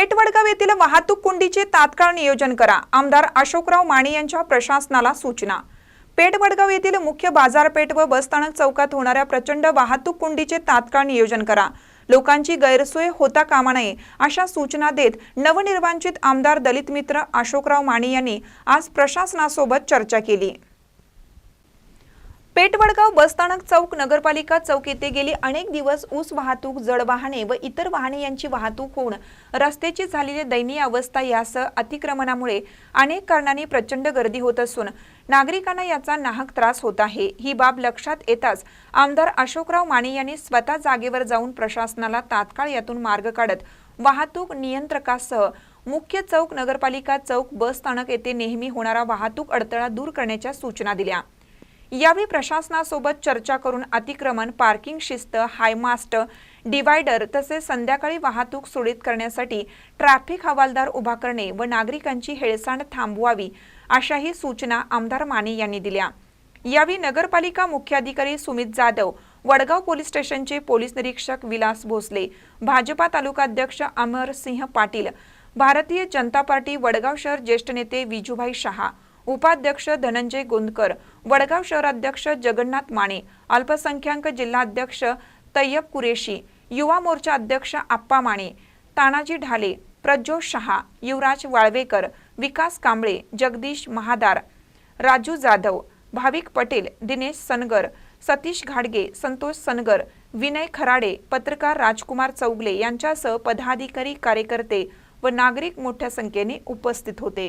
पेठवडगाव येथील वाहतूक कोंडीचे तात्काळ नियोजन करा. आमदार अशोकराव माने यांच्या प्रशासनाला सूचना. पेठवडगाव येथील मुख्य बाजारपेठ व बसस्थानक चौकात होणाऱ्या प्रचंड वाहतूक कोंडीचे तात्काळ नियोजन करा. लोकांची गैरसोय होता कामा नये अशा सूचना देत नवनिर्वांचित आमदार दलित मित्र अशोकराव माने यांनी आज प्रशासनासोबत चर्चा केली. पेठवडगाव बसस्थानक चौक नगरपालिका चौक येथे गेली. अनेक दिवस ऊस वाहतूक जड वाहने व इतर वाहने यांची वाहतूक होऊन रस्त्याची झालेली दयनीय अवस्था यासह अतिक्रमणामुळे अनेक कारणांनी प्रचंड गर्दी होत असून नागरिकांना याचा नाहक त्रास होत आहे. ही बाब लक्षात येताच आमदार अशोकराव माने यांनी स्वतः जागेवर जाऊन प्रशासनाला तात्काळ यातून मार्ग काढत वाहतूक नियंत्रकासह मुख्य चौक नगरपालिका चौक बस स्थानक येथे नेहमी होणारा वाहतूक अडथळा दूर करण्याच्या सूचना दिल्या. यावेळी प्रशासनासोबत चर्चा करून अतिक्रमण पार्किंग शिस्त हायमास्ट डिवायडर तसेच संध्याकाळी वाहतूक सुरळीत करण्यासाठी ट्रॅफिक हवालदार उभा करणे व नागरिकांची हेळसांड थांबवावी अशाही सूचना आमदार माने यांनी दिल्या. यावेळी नगरपालिका मुख्याधिकारी सुमित जाधव वडगाव पोलीस स्टेशनचे पोलीस निरीक्षक विलास भोसले भाजपा तालुकाध्यक्ष अमरसिंह पाटील भारतीय जनता पार्टी वडगाव शहर ज्येष्ठ नेते विजूभाई शहा उपाध्यक्ष धनंजय गोंदकर वडगाव शहराध्यक्ष जगन्नाथ माने अल्पसंख्याक जिल्हाध्यक्ष तय्यब कुरेशी युवा मोर्चा अध्यक्ष आप्पा माने तानाजी ढाले प्रज्योत शहा युवराज वाळवेकर विकास कांबळे जगदीश महादार राजू जाधव भाविक पटेल दिनेश सनगर सतीश घाडगे संतोष सनगर विनय खराडे पत्रकार राजकुमार चौगले यांच्यासह पदाधिकारी कार्यकर्ते व नागरिक मोठ्या संख्येने उपस्थित होते.